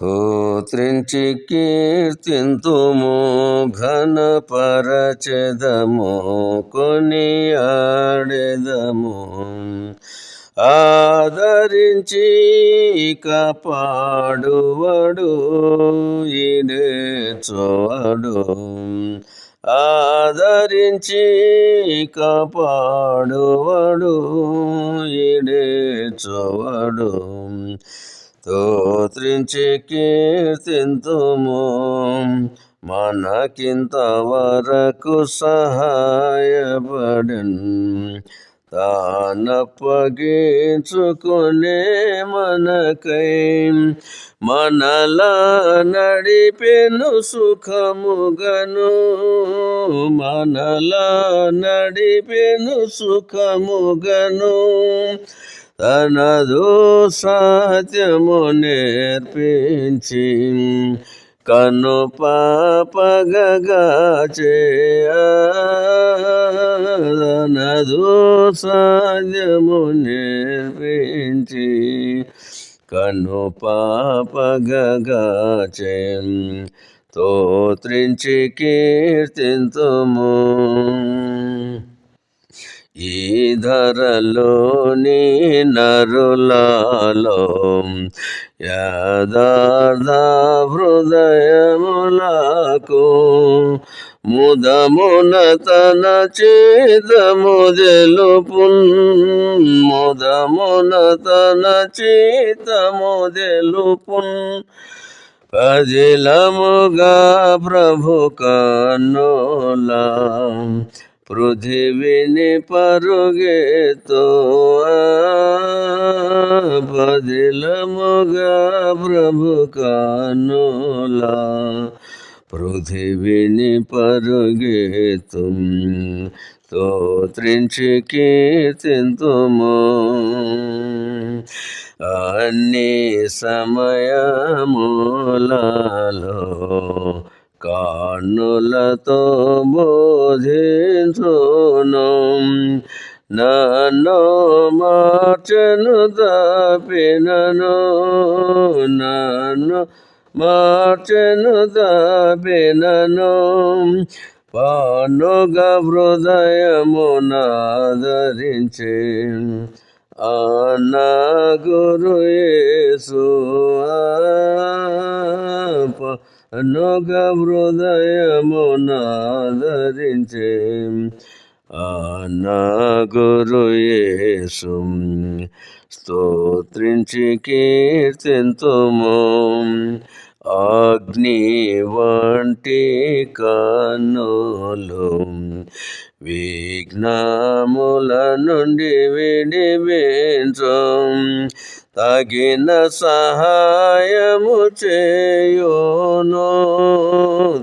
స్తోత్రించి కీర్తింతుము ఘనపరచెదము కొనియాడెదము. ఆదరించి కాపాడువడు ఈడేచోడు ఆదరించి కాపాడువడు ఈడేచోడు స్తోత్రించి కీర్తింతుము. మనకింత వరకు సహాయపడన్. తానప్పగించుకునే మనకై మనలా నడిపెను సుఖముగను. మనలా నడిపెను సుఖముగను. తనదు సత్యము నేర్పించి కను పాపగగా చేయనదు సాధ్యము నేర్పించి కను పాపగగా చేయం. తోత్రించి కీర్తింతుము. ఈ ధరలోని నరులలో యాదార్థ హృదయములకు ముదమున తన చేతము తెలుపు ముదమున తన చేతము తెలుపు పదిలముగా ప్రభు కన్నులా పృథివిని పరుగేతో బదిలముగా ప్రభు కానులా పృథివిని పరుగేతు స్తోత్రించి కీర్తింతుము అన్ని సమయములలో కానులతో బోధించును. నన్ను మార్చను తప్పినను నన్ను మార్చను తప్పినను పానుగ హృదయము నాదరించే అన్నా గురు యేసు అనుగ హృదయమునాదరించే నా గురు యేసు. స్తోత్రించి కీర్తింతుము. అగ్ని వంటి కన్నులు విఘ్నముల నుండి విడిపించు తగిన సహాయము చేయును.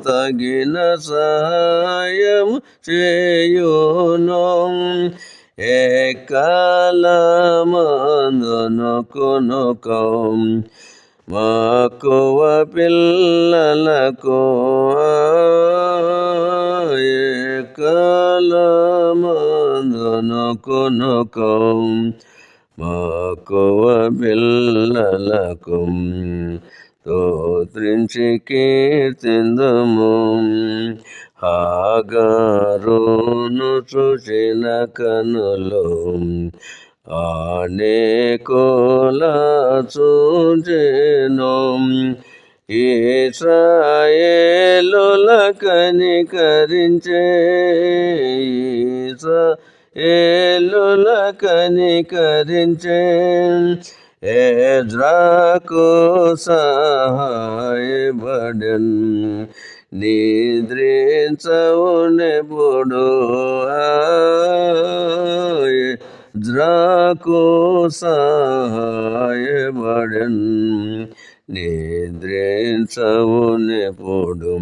తగిన సహాయము చేయును. ఎక్కలమందును కొనుకం. మక్కువ పిల్లలకు ఎక్కలమందును కొనుకం మక్కువ పిల్లలకు స్తోత్రించి కీర్తిందము హాగారును చూచిన కనులు అనేకోల చూచెను ఈశ్రాయేలుల కనికరించే ఈశ్రా ఏలుల కనికరించే ఎజ్రాకు సహాయపడన్ నిద్రించవునెప్పుడు ద్రాకు నిద్రించవు నిద్రించవునెప్పుడు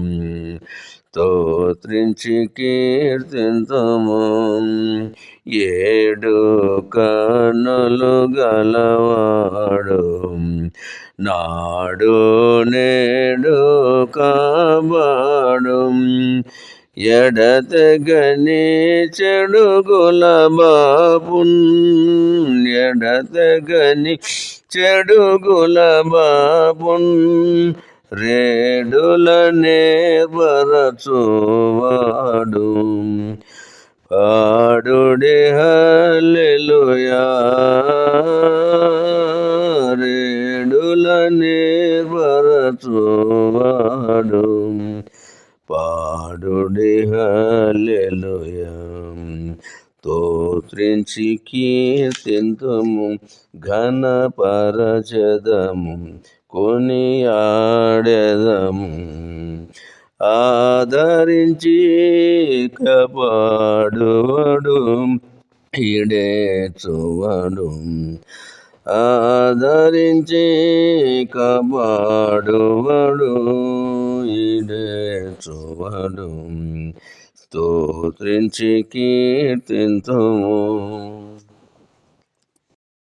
స్తోత్రించి కీర్తింతము. ఏడు కన్నులు గలవాడు నాడు నేడు కాబాడు ఎడతెగని చెడుగుల బాపున్ ఎడతెగని చెడుగుల బాపున్ రేడులనే వరచువాడు. పాడుడి హల్లెలూయా రేడులనే వరచువాడు పాడుడి హల్లెలూయా స్తోత్రించి కీర్తింతుము ఘనపరచదము కొనియాడెదము. ఆదరించి కపాడువడు ఇడేచువడు ఆదరించి కపాడువడు. ఈడేచువడు స్తోత్రించి కీర్తింతుము